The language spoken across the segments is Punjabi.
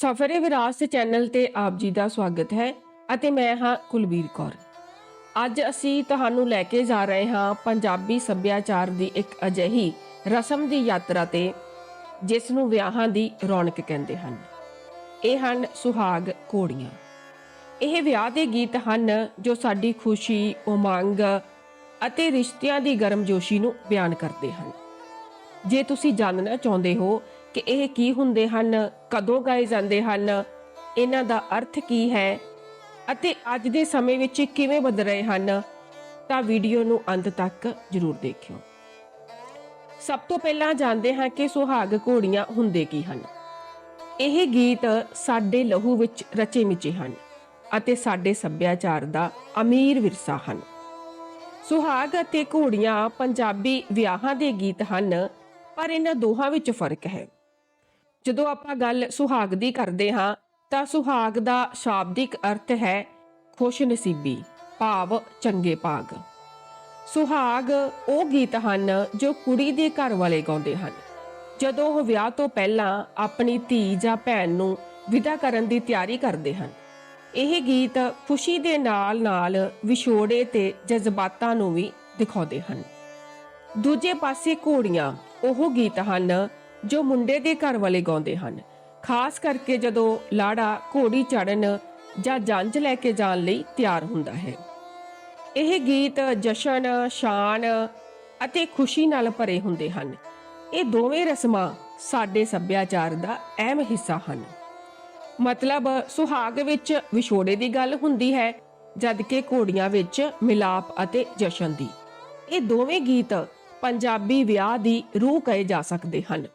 ਸਫਰੇ ਵਿਰਾਸਤ ਚੈਨਲ ਤੇ ਆਪ ਜੀ ਦਾ ਸਵਾਗਤ ਹੈ ਅਤੇ ਮੈਂ ਹਾਂ ਕੁਲਬੀਰ ਕੌਰ। ਅੱਜ ਅਸੀਂ ਤੁਹਾਨੂੰ ਲੈ ਕੇ ਜਾ ਰਹੇ ਹਾਂ ਪੰਜਾਬੀ ਸੱਭਿਆਚਾਰ ਦੀ ਇੱਕ ਅਜਿਹੀ ਰਸਮ ਦੀ ਯਾਤਰਾ ਤੇ, ਜਿਸ ਨੂੰ ਵਿਆਹਾਂ ਦੀ ਰੌਣਕ ਕਹਿੰਦੇ ਹਨ। ਇਹ ਹਨ ਸੁਹਾਗ ਘੋੜੀਆਂ। ਇਹ ਵਿਆਹ ਦੇ ਗੀਤ ਹਨ ਜੋ ਸਾਡੀ ਖੁਸ਼ੀ, ਉਮੰਗ ਅਤੇ ਰਿਸ਼ਤਿਆਂ ਦੀ ਗਰਮਜੋਸ਼ੀ ਨੂੰ ਬਿਆਨ ਕਰਦੇ ਹਨ। ਜੇ ਤੁਸੀਂ ਜਾਣਨਾ ਚਾਹੁੰਦੇ ਹੋ ਕਿ ਇਹ ਕੀ ਹੁੰਦੇ ਹਨ? ਕਦੋਂ ਗਾਏ ਜਾਂਦੇ ਹਨ? ਇਹਨਾਂ ਦਾ ਅਰਥ ਕੀ ਹੈ? ਅਤੇ ਅੱਜ ਦੇ ਸਮੇਂ ਵਿੱਚ ਕਿਵੇਂ ਬਦਲ ਰਹੇ ਹਨ? ਤਾਂ ਵੀਡੀਓ ਨੂੰ ਅੰਤ ਤੱਕ ਜ਼ਰੂਰ ਦੇਖਿਓ। ਸਭ ਤੋਂ ਪਹਿਲਾਂ ਜਾਣਦੇ ਹਾਂ ਕਿ ਸੁਹਾਗ ਘੋੜੀਆਂ ਹੁੰਦੇ ਕੀ ਹਨ। ਇਹ ਗੀਤ ਸਾਡੇ ਲਹੂ ਵਿੱਚ ਰਚੇ ਮਿਚੇ ਹਨ ਅਤੇ ਸਾਡੇ ਸੱਭਿਆਚਾਰ ਦਾ ਅਮੀਰ ਵਿਰਸਾ ਹਨ। ਸੁਹਾਗ ਅਤੇ ਘੋੜੀਆਂ ਪੰਜਾਬੀ ਵਿਆਹਾਂ ਦੇ ਗੀਤ ਹਨ, ਪਰ ਇਹਨਾਂ ਦੋਹਾਂ ਵਿੱਚ ਫ਼ਰਕ ਹੈ। ਜਦੋਂ ਆਪਾਂ ਗੱਲ ਸੁਹਾਗ ਦੀ ਕਰਦੇ ਹਾਂ, ਤਾਂ ਸੁਹਾਗ ਦਾ ਸ਼ਾਬਦਿਕ ਅਰਥ ਹੈ ਖੁਸ਼ ਨਸੀਬੀ ਭਾਵ ਚੰਗੇ ਭਾਗ। ਸੁਹਾਗ ਉਹ ਗੀਤ ਹਨ ਜੋ ਕੁੜੀ ਦੇ ਘਰ ਵਾਲੇ ਗਾਉਂਦੇ ਹਨ। ਜਦੋਂ ਉਹ ਵਿਆਹ ਤੋਂ ਪਹਿਲਾਂ ਆਪਣੀ ਧੀ ਜਾਂ ਭੈਣ ਨੂੰ ਵਿਦਾ ਕਰਨ ਦੀ ਤਿਆਰੀ ਕਰਦੇ ਹਨ, ਇਹ ਗੀਤ ਖੁਸ਼ੀ ਦੇ ਨਾਲ-ਨਾਲ ਵਿਛੋੜੇ ਤੇ ਜਜ਼ਬਾਤਾਂ ਨੂੰ ਵੀ ਦਿਖਾਉਂਦੇ ਹਨ। ਦੂਜੇ ਪਾਸੇ ਘੋੜੀਆਂ ਉਹ ਗੀਤ ਹਨ ਜੋ ਮੁੰਡੇ ਦੇ ਘਰ ਵਾਲੇ ਗਾਉਂਦੇ ਹਨ। ਖਾਸ ਕਰਕੇ ਜਦੋਂ ਲਾੜਾ ਘੋੜੀ ਚੜਨ ਜਾਂ ਜੰਜ ਲੈ ਕੇ ਜਾਣ ਲਈ ਤਿਆਰ ਹੁੰਦਾ ਹੈ। ਇਹ ਗੀਤ ਜਸ਼ਨ, ਸ਼ਾਨ ਅਤੇ ਖੁਸ਼ੀ ਨਾਲ ਭਰੇ ਹੁੰਦੇ ਹਨ। ਇਹ ਦੋਵੇਂ ਰਸਮਾਂ ਸਾਡੇ ਸੱਭਿਆਚਾਰ ਦਾ ਅਹਿਮ ਹਿੱਸਾ ਹਨ। ਮਤਲਬ ਸੁਹਾਗ ਵਿੱਚ ਵਿਛੋੜੇ ਦੀ ਗੱਲ ਹੁੰਦੀ ਹੈ, ਜਦਕਿ ਘੋੜੀਆਂ ਵਿੱਚ ਮਿਲਾਪ ਅਤੇ ਜਸ਼ਨ ਦੀ। ਇਹ ਦੋਵੇਂ ਗੀਤ ਪੰਜਾਬੀ ਵਿਆਹ ਦੀ ਰੂਹ ਕਹੇ ਜਾ ਸਕਦੇ ਹਨ।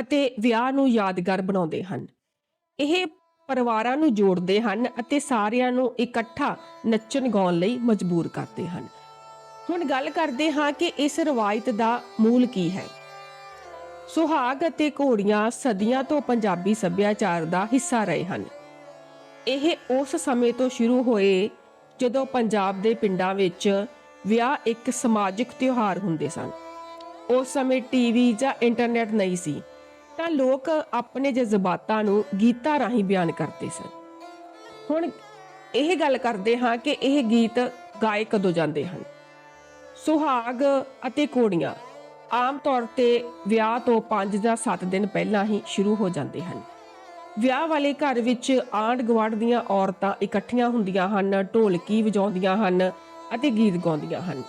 ਅਤੇ ਵਿਆਹ ਨੂੰ ਯਾਦਗਾਰ ਬਣਾਉਂਦੇ ਹਨ। ਇਹ ਪਰਿਵਾਰਾਂ ਨੂੰ ਜੋੜਦੇ ਹਨ ਅਤੇ ਸਾਰਿਆਂ ਨੂੰ ਇਕੱਠਾ ਨੱਚਣ ਗਾਉਣ ਲਈ ਮਜਬੂਰ ਕਰਦੇ ਹਨ। ਹੁਣ ਗੱਲ ਕਰਦੇ ਹਾਂ ਕਿ ਇਸ ਰਵਾਇਤ ਦਾ ਮੂਲ ਕੀ ਹੈ। ਸੁਹਾਗ ਅਤੇ ਘੋੜੀਆਂ ਸਦੀਆਂ ਤੋਂ ਪੰਜਾਬੀ ਸੱਭਿਆਚਾਰ ਦਾ ਹਿੱਸਾ ਰਹੇ ਹਨ। ਇਹ ਉਸ ਸਮੇਂ ਤੋਂ ਸ਼ੁਰੂ ਹੋਏ ਜਦੋਂ ਪੰਜਾਬ ਦੇ ਪਿੰਡਾਂ ਵਿੱਚ ਵਿਆਹ ਇੱਕ ਸਮਾਜਿਕ ਤਿਉਹਾਰ ਹੁੰਦੇ ਸਨ। ਉਸ ਸਮੇਂ ਟੀਵੀ ਜਾਂ ਇੰਟਰਨੈਟ ਨਹੀਂ ਸੀ। ਤਾਂ ਲੋਕ ਆਪਣੇ ਜਜ਼ਬਾਤਾਂ ਨੂੰ ਗੀਤਾਂ ਰਾਹੀਂ ਬਿਆਨ ਕਰਦੇ ਸਨ। ਹੁਣ ਇਹ ਗੱਲ ਕਰਦੇ ਹਾਂ ਕਿ ਇਹ ਗੀਤ ਗਾਏ ਕਦੋਂ ਜਾਂਦੇ ਹਨ। ਸੁਹਾਗ ਅਤੇ ਕੋੜੀਆਂ ਆਮ ਤੌਰ ਤੇ ਵਿਆਹ ਤੋਂ 5 ਜਾਂ 7 ਦਿਨ ਪਹਿਲਾਂ ਹੀ ਸ਼ੁਰੂ ਹੋ ਜਾਂਦੇ ਹਨ। ਵਿਆਹ ਵਾਲੇ ਘਰ ਵਿੱਚ ਆਂਢ ਗੁਆਂਢ ਦੀਆਂ ਔਰਤਾਂ ਇਕੱਠੀਆਂ ਹੁੰਦੀਆਂ ਹਨ, ਢੋਲਕੀ ਵਜਾਉਂਦੀਆਂ ਹਨ ਅਤੇ ਗੀਤ ਗਾਉਂਦੀਆਂ ਹਨ।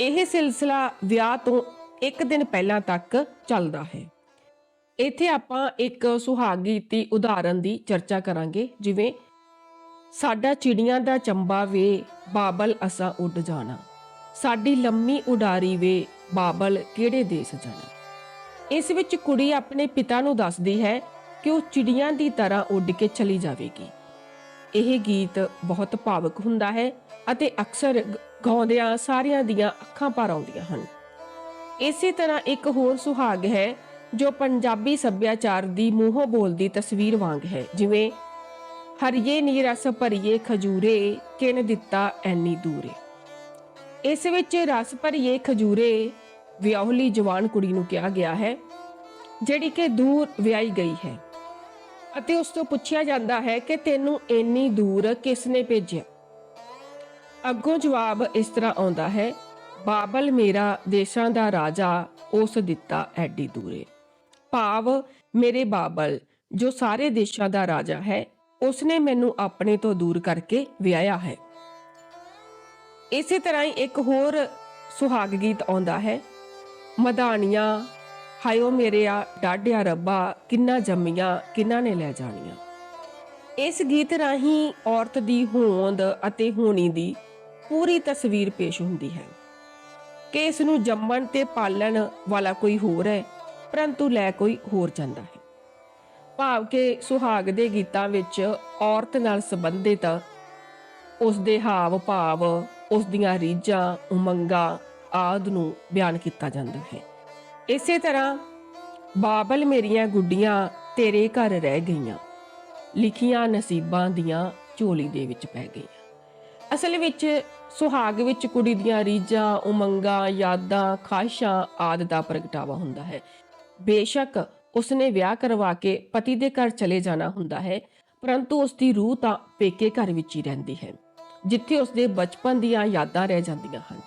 ਇਹ ਸਿਲਸਿਲਾ ਵਿਆਹ ਤੋਂ ਇੱਕ ਦਿਨ ਪਹਿਲਾਂ ਤੱਕ ਚੱਲਦਾ ਹੈ। ਇੱਥੇ ਆਪਾਂ ਇੱਕ ਸੁਹਾਗ ਗੀਤ ਦੀ ਉਦਾਹਰਨ ਦੀ ਚਰਚਾ ਕਰਾਂਗੇ, ਜਿਵੇਂ, ਸਾਡਾ ਚਿੜੀਆਂ ਦਾ ਚੰਬਾ ਵੇ, ਬਾਬਲ ਅਸਾਂ ਉੱਡ ਜਾਣਾ। ਸਾਡੀ ਲੰਮੀ ਉਡਾਰੀ ਵੇ, ਬਾਬਲ ਕਿਹੜੇ ਦੇਸ ਜਾਣਾ? ਇਸ ਵਿੱਚ ਕੁੜੀ ਆਪਣੇ ਪਿਤਾ ਨੂੰ ਦੱਸਦੀ ਹੈ ਕਿ ਉਹ ਚਿੜੀਆਂ ਦੀ ਤਰ੍ਹਾਂ ਉੱਡ ਕੇ ਚਲੀ ਜਾਵੇਗੀ। ਇਹ ਗੀਤ ਬਹੁਤ ਭਾਵਕ ਹੁੰਦਾ ਹੈ ਅਤੇ ਅਕਸਰ ਗਾਉਂਦਿਆਂ ਸਾਰਿਆਂ ਦੀਆਂ ਅੱਖਾਂ ਭਰ ਆਉਂਦੀਆਂ ਹਨ। ਇਸੇ ਤਰ੍ਹਾਂ ਇੱਕ ਹੋਰ ਸੁਹਾਗ ਹੈ ਜੋ ਪੰਜਾਬੀ ਸੱਭਿਆਚਾਰ ਦੀ ਮੂੰਹੋਂ ਬੋਲਦੀ ਤਸਵੀਰ ਵਾਂਗ ਹੈ। ਜਿਵੇਂ, ਹਰੀਏ ਨੀ ਰਸ ਭਰੀਏ ਖਜੂਰੇ, ਕਿਨ ਦਿੱਤਾ ਐਨੀ ਦੂਰੇ। ਇਸ ਵਿੱਚ ਰਸ ਭਰੀਏ ਖਜੂਰੇ ਵਿਆਹੁਲੀ ਜਵਾਨ ਕੁੜੀ ਨੂੰ ਕਿਹਾ ਗਿਆ ਹੈ, ਜਿਹੜੀ ਕਿ ਦੂਰ ਵਿਆਹੀ ਗਈ ਹੈ। ਅਤੇ ਉਸ ਤੋਂ ਪੁੱਛਿਆ ਜਾਂਦਾ ਹੈ ਕਿ ਤੈਨੂੰ ਇੰਨੀ ਦੂਰ ਕਿਸ ਨੇ ਭੇਜਿਆ? ਅੱਗੋਂ ਜਵਾਬ ਇਸ ਤਰ੍ਹਾਂ ਆਉਂਦਾ ਹੈ, ਬਾਬਲ ਮੇਰਾ ਦੇਸ਼ਾਂ ਦਾ ਰਾਜਾ, ਉਸ ਦਿੱਤਾ ਐਡੀ ਦੂਰੇ। ਭਾਵ ਮੇਰੇ ਬਾਬਲ, ਜੋ ਸਾਰੇ ਦੇਸ਼ਾਂ ਦਾ ਰਾਜਾ ਹੈ, ਉਸਨੇ ਮੈਨੂੰ ਆਪਣੇ ਤੋਂ ਦੂਰ ਕਰਕੇ ਵਿਆਹਿਆ ਹੈ। ਇਸੇ ਤਰ੍ਹਾਂ ਹੀ ਇੱਕ ਹੋਰ ਸੁਹਾਗ ਗੀਤ ਆਉਂਦਾ ਹੈ ਮਧਾਨੀਆਂ ਹਾਇਓ ਮੇਰਿਆ ਡਾਢਿਆ ਰੱਬਾ, ਕਿੰਨਾ ਜੰਮੀਆਂ, ਕਿੰਨਾ ਨੇ ਲੈ ਜਾਣੀਆਂ? ਇਸ ਗੀਤ ਰਾਹੀਂ ਔਰਤ ਦੀ ਹੋਂਦ ਅਤੇ ਹੋਣੀ ਦੀ ਪੂਰੀ ਤਸਵੀਰ ਪੇਸ਼ ਹੁੰਦੀ ਹੈ ਕਿ ਇਸ ਨੂੰ ਜੰਮਣ ਤੇ ਪਾਲਣ ਵਾਲਾ ਕੋਈ ਹੋਰ ਹੈ। ਪਰੰਤੂ ਲੈ ਕੋਈ ਹੋਰ ਜਾਂਦਾ ਹੈ। ਭਾਵ ਕਿ ਸੁਹਾਗ ਦੇ ਗੀਤਾਂ ਵਿੱਚ ਔਰਤ ਨਾਲ ਸੰਬੰਧਿਤ ਉਸ ਦੇ ਹਾਵ ਭਾਵ ਉਸ ਦੀਆਂ ਰੀਝਾਂ, ਉਮੰਗਾਂ ਆਦ ਨੂੰ ਬਿਆਨ ਕੀਤਾ ਜਾਂਦਾ ਹੈ। ਇਸੇ ਤਰ੍ਹਾਂ ਬਾਬਲ ਮੇਰੀਆਂ ਗੁੱਡੀਆਂ ਤੇਰੇ ਘਰ ਰਹਿ ਗਈਆਂ, ਲਿਖੀਆਂ ਨਸੀਬਾਂ ਦੀਆਂ ਝੋਲੀ ਦੇ ਵਿੱਚ ਪੈ ਗਈਆਂ। ਅਸਲ ਵਿੱਚ ਸੁਹਾਗ ਵਿੱਚ ਕੁੜੀ ਦੀਆਂ ਰੀਝਾਂ, ਉਮੰਗਾਂ, ਯਾਦਾਂ, ਖਾਹਿਸ਼ਾਂ ਆਦਿ ਦਾ ਪ੍ਰਗਟਾਵਾ ਹੁੰਦਾ ਹੈ। ਬੇਸ਼ੱਕ ਉਸਨੇ ਵਿਆਹ ਕਰਵਾ ਕੇ ਪਤੀ ਦੇ ਘਰ ਚਲੇ ਜਾਣਾ ਹੁੰਦਾ ਹੈ, ਪਰੰਤੂ ਉਸ ਦੀ ਰੂਹ ਤਾਂ ਪੇਕੇ ਘਰ ਵਿੱਚ ਹੀ ਰਹਿੰਦੀ ਹੈ, ਜਿੱਥੇ ਉਸਦੇ ਬਚਪਨ ਦੀਆਂ ਯਾਦਾਂ ਰਹਿ ਜਾਂਦੀਆਂ ਹਨ।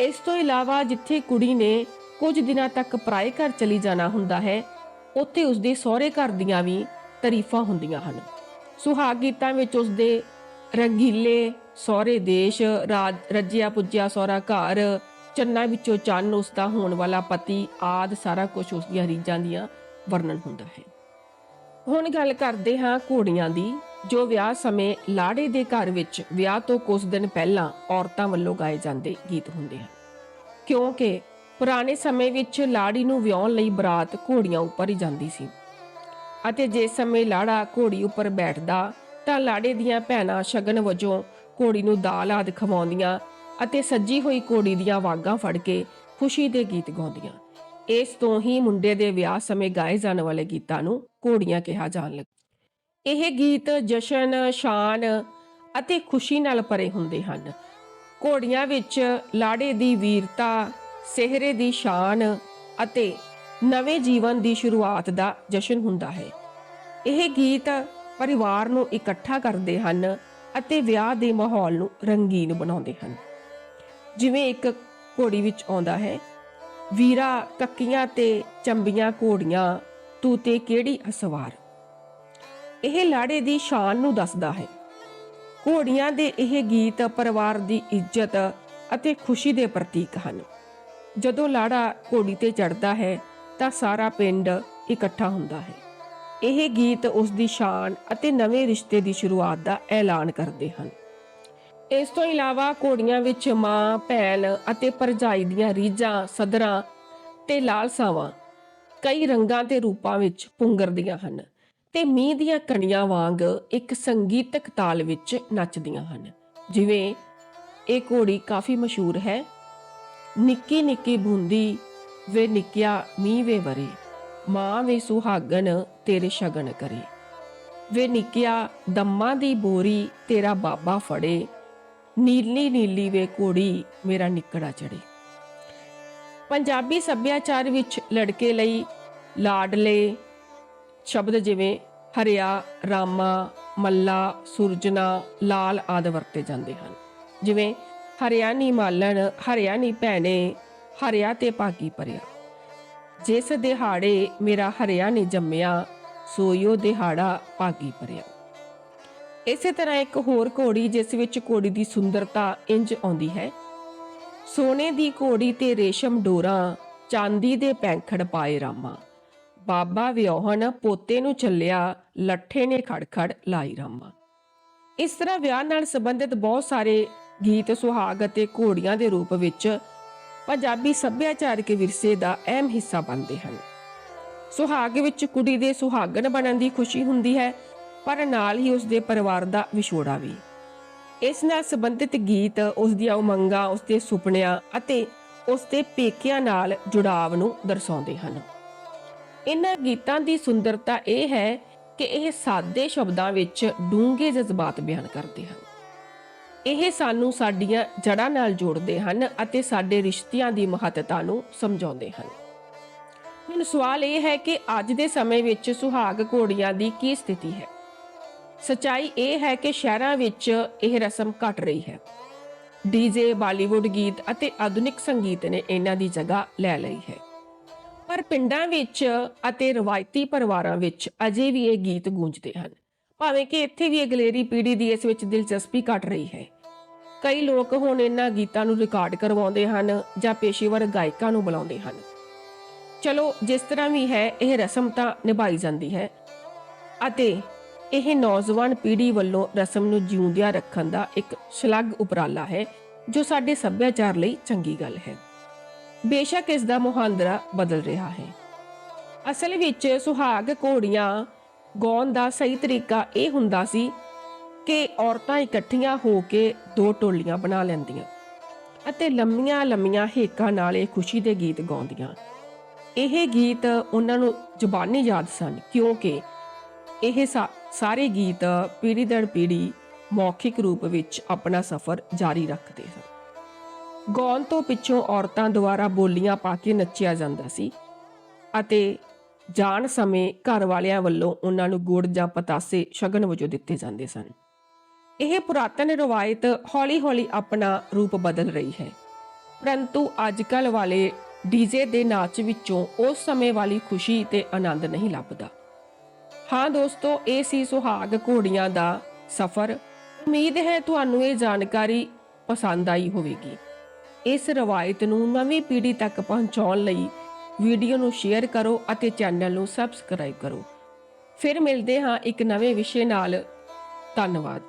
ਇਸ ਤੋਂ ਇਲਾਵਾ ਜਿੱਥੇ ਕੁੜੀ ਨੇ ਕੁਝ ਦਿਨਾਂ ਤੱਕ ਪਰਾਏ ਘਰ ਚਲੀ ਜਾਣਾ ਹੁੰਦਾ ਹੈ, ਉੱਥੇ ਉਸਦੇ ਸਹੁਰੇ ਘਰ ਦੀਆਂ ਵੀ ਤਾਰੀਫਾਂ ਹੁੰਦੀਆਂ ਹਨ। ਸੁਹਾਗ ਗੀਤਾਂ ਵਿੱਚ ਉਸਦੇ ਰੰਗੀਲੇ ਸਹੁਰੇ ਦੇਸ਼, ਰਾਜ ਰੱਜਿਆ ਪੁੱਜਿਆ ਸਹੁਰਾ ਘਰ ਚੰਨਾ ਵਿੱਚੋਂ ਚੰਨ ਉਸਦਾ ਹੋਣ ਵਾਲਾ ਪਤੀ ਆਦ ਸਾਰਾ ਕੁਝ ਉਸ ਦੀਆਂ ਰੀਝਾਂ ਦੀਆਂ ਵਰਣਨ ਹੁੰਦਾ ਹੈ। ਹੁਣ ਗੱਲ ਕਰਦੇ ਹਾਂ ਘੋੜੀਆਂ ਦੀ, ਜੋ ਵਿਆਹ ਸਮੇਂ ਲਾੜੇ ਦੇ ਘਰ ਵਿੱਚ ਵਿਆਹ ਤੋਂ ਕੁਝ ਦਿਨ ਪਹਿਲਾਂ ਔਰਤਾਂ ਵੱਲੋਂ ਗਾਏ ਜਾਂਦੇ ਗੀਤ ਹੁੰਦੇ ਹਨ। ਕਿਉਂਕਿ ਪੁਰਾਣੇ ਸਮੇਂ ਵਿੱਚ ਲਾੜੀ ਨੂੰ ਵਿਆਹਣ ਲਈ ਬਰਾਤ ਘੋੜੀਆਂ ਉੱਪਰ ਹੀ ਜਾਂਦੀ ਸੀ। ਅਤੇ ਜੇ ਸਮੇਂ ਲਾੜਾ ਘੋੜੀ ਉੱਪਰ ਬੈਠਦਾ ਤਾਂ ਲਾੜੇ ਦੀਆਂ ਭੈਣਾਂ ਸ਼ਗਨ ਵਜੋਂ ਘੋੜੀ ਨੂੰ ਦਾਲ ਆਦਿ ਖਵਾਉਂਦੀਆਂ ਅਤੇ ਸੱਜੀ ਹੋਈ ਘੋੜੀ ਦੀਆਂ ਵਾਗਾਂ ਫੜ ਕੇ ਖੁਸ਼ੀ ਦੇ ਗੀਤ ਗਾਉਂਦੀਆਂ। ਇਸ ਤੋਂ ਹੀ ਮੁੰਡੇ ਦੇ ਵਿਆਹ ਸਮੇਂ ਗਾਏ ਜਾਣ ਵਾਲੇ ਗੀਤਾਂ ਨੂੰ ਘੋੜੀਆਂ ਕਿਹਾ ਜਾਣ ਲੱਗਾ ਇਹ ਗੀਤ ਜਸ਼ਨ, ਸ਼ਾਨ ਅਤੇ ਖੁਸ਼ੀ ਨਾਲ ਭਰੇ ਹੁੰਦੇ ਹਨ। ਘੋੜੀਆਂ ਵਿੱਚ ਲਾੜੇ ਦੀ ਵੀਰਤਾ, ਸਿਹਰੇ ਦੀ ਸ਼ਾਨ ਅਤੇ ਨਵੇਂ ਜੀਵਨ ਦੀ ਸ਼ੁਰੂਆਤ ਦਾ ਜਸ਼ਨ ਹੁੰਦਾ ਹੈ। ਇਹ ਗੀਤ ਪਰਿਵਾਰ ਨੂੰ ਇਕੱਠਾ ਕਰਦੇ ਹਨ ਅਤੇ ਵਿਆਹ ਦੇ ਮਾਹੌਲ ਨੂੰ ਰੰਗੀਨ ਬਣਾਉਂਦੇ ਹਨ। ਜਿਵੇਂ ਇੱਕ ਘੋੜੀ ਵਿੱਚ ਆਉਂਦਾ ਹੈ, ਵੀਰਾ ਕੱਕੀਆਂ ਤੇ ਚੰਬੀਆਂ ਘੋੜੀਆਂ, ਤੂੰ ਤੇ ਕਿਹੜੀ ਅਸਵਾਰ? ਇਹ ਲਾੜੇ ਦੀ ਸ਼ਾਨ ਨੂੰ ਦੱਸਦਾ ਹੈ। ਘੋੜੀਆਂ ਦੇ ਇਹ ਗੀਤ ਪਰਿਵਾਰ ਦੀ ਇੱਜ਼ਤ ਅਤੇ ਖੁਸ਼ੀ ਦੇ ਪ੍ਰਤੀਕ ਹਨ। ਜਦੋਂ ਲਾੜਾ ਘੋੜੀ ਤੇ ਚੜਦਾ ਹੈ, ਤਾਂ ਸਾਰਾ ਪਿੰਡ ਇਕੱਠਾ ਹੁੰਦਾ ਹੈ। ਇਹ ਗੀਤ ਉਸ ਦੀ ਸ਼ਾਨ ਅਤੇ ਨਵੇਂ ਰਿਸ਼ਤੇ ਦੀ ਸ਼ੁਰੂਆਤ ਦਾ ਐਲਾਨ ਕਰਦੇ ਹਨ। ਇਸ ਤੋਂ ਇਲਾਵਾ ਘੋੜੀਆਂ ਵਿੱਚ ਮਾਂ, ਭੈਣ ਅਤੇ ਭਰਜਾਈ ਦੀਆਂ ਰੀਝਾਂ, ਸਦਰਾਂ ਤੇ ਲਾਲਸਾਵਾਂ ਕਈ ਰੰਗਾਂ ਤੇ ਰੂਪਾਂ ਵਿੱਚ ਪੁੰਗਰਦੀਆਂ ਹਨ ਤੇ ਮੀਂਹ ਦੀਆਂ ਕਣੀਆਂ ਵਾਂਗ ਇੱਕ ਸੰਗੀਤਕ ਤਾਲ ਵਿੱਚ ਨੱਚਦੀਆਂ ਹਨ। ਜਿਵੇਂ ਇਹ ਘੋੜੀ ਕਾਫੀ ਮਸ਼ਹੂਰ ਹੈ। ਨਿੱਕੀ ਨਿੱਕੀ ਬੂੰਦੀ ਵੇ ਨਿੱਕਿਆ ਮੀਂਹ ਵੇ ਵਰੇ, ਮਾਂ ਵੇ ਸੁਹਾਗਣ ਤੇਰੇ ਸ਼ਗਨ ਕਰੇ। ਵੇ ਨਿੱਕਿਆ ਦੰਮਾਂ ਦੀ ਬੋਰੀ ਤੇਰਾ ਬਾਬਾ ਫੜੇ ਨੀਲੀ ਨੀਲੀ ਵੇ ਕੋੜੀ ਮੇਰਾ ਨਿੱਕੜਾ ਚੜੇ। ਪੰਜਾਬੀ ਸੱਭਿਆਚਾਰ ਵਿੱਚ ਲੜਕੇ ਲਈ ਲਾਡਲੇ ਸ਼ਬਦ ਜਿਵੇਂ ਹਰਿਆ, ਰਾਮਾ, ਮੱਲਾ ਸੁਰਜਣਾ ਲਾਲ ਆਦਿ ਵਰਤੇ ਜਾਂਦੇ ਹਨ। ਜਿਵੇਂ ਹਰਿਆ ਨੀ ਮਾਲਣ, ਹਰਿਆ ਨੀ ਭੈਣੇ, ਹਰਿਆ ਤੇ ਭਾਗੀ ਪਰਿਆ। ਜਿਸ ਦਿਹਾੜੇ ਮੇਰਾ ਹਰਿਆ ਨੀ ਜੰਮਿਆ, ਸੋਇਓ ਦਿਹਾੜਾ ਭਾਗੀ ਪਰਿਆ। ਇਸੇ ਤਰ੍ਹਾਂ ਇੱਕ ਹੋਰ ਘੋੜੀ ਜਿਸ ਵਿੱਚ ਘੋੜੀ ਦੀ ਸੁੰਦਰਤਾ ਇੰਜ ਆਉਂਦੀ ਹੈ। ਸੋਨੇ ਦੀ ਘੋੜੀ ਤੇ ਰੇਸ਼ਮ ਡੋਰਾਂ, ਚਾਂਦੀ ਦੇ ਪੈਂਖੜ ਪਾਏ ਰਾਮਾ। ਬਾਬਾ ਵਿਆਹਣ ਪੋਤੇ ਨੂੰ ਚੱਲਿਆ ਲੱਠੇ ਨੇ ਖੜਖੜ ਲਾਈ ਰਾਮਾ। ਇਸ ਤਰ੍ਹਾਂ ਵਿਆਹ ਨਾਲ ਸੰਬੰਧਿਤ ਬਹੁਤ ਸਾਰੇ ਗੀਤ, ਸੁਹਾਗ ਅਤੇ ਘੋੜੀਆਂ ਦੇ ਰੂਪ ਵਿੱਚ ਪੰਜਾਬੀ ਸੱਭਿਆਚਾਰਕ ਵਿਰਸੇ ਦਾ ਅਹਿਮ ਹਿੱਸਾ ਬਣਦੇ ਹਨ। ਸੁਹਾਗ ਵਿੱਚ ਕੁੜੀ ਦੇ ਸੁਹਾਗਣ ਬਣਨ ਦੀ ਖੁਸ਼ੀ ਹੁੰਦੀ ਹੈ। ਪਰ ਨਾਲ ਹੀ ਉਸ ਦੇ ਪਰਿਵਾਰ ਦਾ ਵਿਛੋੜਾ ਵੀ। ਇਸ ਨਾਲ ਸੰਬੰਧਿਤ ਗੀਤ ਉਸ ਦੀਆਂ ਉਮੰਗਾਂ ਉਸ ਦੇ ਸੁਪਨਿਆਂ ਅਤੇ ਉਸ ਦੇ ਪੇਕਿਆਂ ਨਾਲ ਜੁੜਾਵ ਨੂੰ ਦਰਸਾਉਂਦੇ ਹਨ। ਇਹਨਾਂ ਗੀਤਾਂ ਦੀ ਸੁੰਦਰਤਾ ਇਹ ਹੈ ਕਿ ਇਹ ਸਾਦੇ ਸ਼ਬਦਾਂ ਵਿੱਚ ਡੂੰਘੇ ਜਜ਼ਬਾਤ ਬਿਆਨ ਕਰਦੇ ਹਨ। ਇਹ ਸਾਨੂੰ ਸਾਡੀਆਂ ਜੜ੍ਹਾਂ ਨਾਲ ਜੋੜਦੇ ਹਨ ਅਤੇ ਸਾਡੇ ਰਿਸ਼ਤਿਆਂ ਦੀ ਮਹੱਤਤਾ ਨੂੰ ਸਮਝਾਉਂਦੇ ਹਨ। ਹੁਣ ਸਵਾਲ ਇਹ ਹੈ ਕਿ ਅੱਜ ਦੇ ਸਮੇਂ ਵਿੱਚ ਸੁਹਾਗ ਘੋੜੀਆਂ ਦੀ ਕੀ ਸਥਿਤੀ ਹੈ? ਸਚਾਈ ਇਹ ਹੈ ਕਿ ਸ਼ਹਿਰਾਂ ਵਿੱਚ ਇਹ ਰਸਮ ਘਟ ਰਹੀ ਹੈ। ਡੀਜੇ ਬਾਲੀਵੁੱਡ ਗੀਤ ਅਤੇ ਆਧੁਨਿਕ ਸੰਗੀਤ ਨੇ ਇਹਨਾਂ ਦੀ ਜਗ੍ਹਾ ਲੈ ਲਈ ਹੈ। ਪਰ ਪਿੰਡਾਂ ਵਿੱਚ ਅਤੇ ਰਵਾਇਤੀ ਪਰਿਵਾਰਾਂ ਵਿੱਚ ਅਜੇ ਵੀ ਇਹ ਗੀਤ ਗੂੰਜਦੇ ਹਨ। ਭਾਵੇਂ ਕਿ ਇੱਥੇ ਵੀ ਅਗਲੇਰੀ ਪੀੜ੍ਹੀ ਦੀ ਇਸ ਵਿੱਚ ਦਿਲਚਸਪੀ ਘਟ ਰਹੀ ਹੈ। ਕਈ ਲੋਕ ਹੁਣ ਇਹਨਾਂ ਗੀਤਾਂ ਨੂੰ ਰਿਕਾਰਡ ਕਰਵਾਉਂਦੇ ਹਨ ਜਾਂ ਪੇਸ਼ੇਵਰ ਗਾਇਕਾਂ ਨੂੰ ਬੁਲਾਉਂਦੇ ਹਨ। ਚਲੋ, ਜਿਸ ਤਰ੍ਹਾਂ ਵੀ ਹੈ, ਇਹ ਰਸਮ ਤਾਂ ਨਿਭਾਈ ਜਾਂਦੀ ਹੈ ਅਤੇ ਇਹ ਨੌਜਵਾਨ ਪੀੜ੍ਹੀ ਵੱਲੋਂ ਰਸਮ ਨੂੰ ਜਿਉਂਦਿਆਂ ਰੱਖਣ ਦਾ ਇੱਕ ਸ਼ਲਾਘ ਉਪਰਾਲਾ ਹੈ, ਜੋ ਸਾਡੇ ਸੱਭਿਆਚਾਰ ਲਈ ਚੰਗੀ ਗੱਲ ਹੈ। ਬੇਸ਼ੱਕ ਇਸ ਦਾ ਮੁਹਾਂਦਰਾ ਬਦਲ ਰਿਹਾ ਹੈ। ਅਸਲ ਵਿੱਚ ਸੁਹਾਗ ਘੋੜੀਆਂ ਗਾਉਣ ਦਾ ਸਹੀ ਤਰੀਕਾ ਇਹ ਹੁੰਦਾ ਸੀ ਕਿ ਔਰਤਾਂ ਇਕੱਠੀਆਂ ਹੋ ਕੇ ਦੋ ਟੋਲੀਆਂ ਬਣਾ ਲੈਂਦੀਆਂ ਅਤੇ ਲੰਮੀਆਂ ਲੰਮੀਆਂ ਹੇਕਾਂ ਨਾਲ ਇਹ ਖੁਸ਼ੀ ਦੇ ਗੀਤ ਗਾਉਂਦੀਆਂ। ਇਹ ਗੀਤ ਉਹਨਾਂ ਨੂੰ ਜ਼ੁਬਾਨੀ ਯਾਦ ਸਨ, ਕਿਉਂਕਿ ਇਹ ਸਾ- ਸਾਰੇ ਗੀਤ ਪੀੜੀ ਦਰ ਪੀੜੀ ਮੌਖਿਕ ਰੂਪ ਵਿੱਚ ਆਪਣਾ ਸਫ਼ਰ ਜਾਰੀ ਰੱਖਦੇ ਸਨ ਗਾਉਣ ਤੋਂ ਪਿੱਛੋਂ ਔਰਤਾਂ ਦੁਆਰਾ ਬੋਲੀਆਂ ਪਾ ਕੇ ਨੱਚਿਆ ਜਾਂਦਾ ਸੀ ਅਤੇ ਜਾਣ ਸਮੇਂ ਘਰ ਵਾਲਿਆਂ ਵੱਲੋਂ ਉਹਨਾਂ ਨੂੰ ਗੁੜ ਜਾਂ ਪਤਾਸੇ ਸ਼ਗਨ ਵਜੋਂ ਦਿੱਤੇ ਜਾਂਦੇ ਸਨ। ਇਹ ਪੁਰਾਤਨ ਰਵਾਇਤ ਹੌਲੀ-ਹੌਲੀ ਆਪਣਾ ਰੂਪ ਬਦਲ ਰਹੀ ਹੈ। ਪਰੰਤੂ ਅੱਜਕੱਲ ਵਾਲੇ ਡੀਜੇ ਦੇ ਨਾਚ ਵਿੱਚੋਂ ਉਸ ਸਮੇਂ ਵਾਲੀ ਖੁਸ਼ੀ ਤੇ ਆਨੰਦ ਨਹੀਂ ਲੱਭਦਾ। ਹਾਂ ਦੋਸਤੋ, ਇਹ ਸੀ ਸੁਹਾਗ ਘੋੜੀਆਂ ਦਾ ਸਫ਼ਰ। ਉਮੀਦ ਹੈ ਤੁਹਾਨੂੰ ਇਹ ਜਾਣਕਾਰੀ ਪਸੰਦ ਆਈ ਹੋਵੇਗੀ। ਇਸ ਰਵਾਇਤ ਨੂੰ ਨਵੀਂ ਪੀੜ੍ਹੀ ਤੱਕ ਪਹੁੰਚਾਉਣ ਲਈ ਵੀਡੀਓ ਨੂੰ ਸ਼ੇਅਰ ਕਰੋ ਅਤੇ ਚੈਨਲ ਨੂੰ ਸਬਸਕ੍ਰਾਈਬ ਕਰੋ। ਫਿਰ ਮਿਲਦੇ ਹਾਂ ਇੱਕ ਨਵੇਂ ਵਿਸ਼ੇ ਨਾਲ। ਧੰਨਵਾਦ।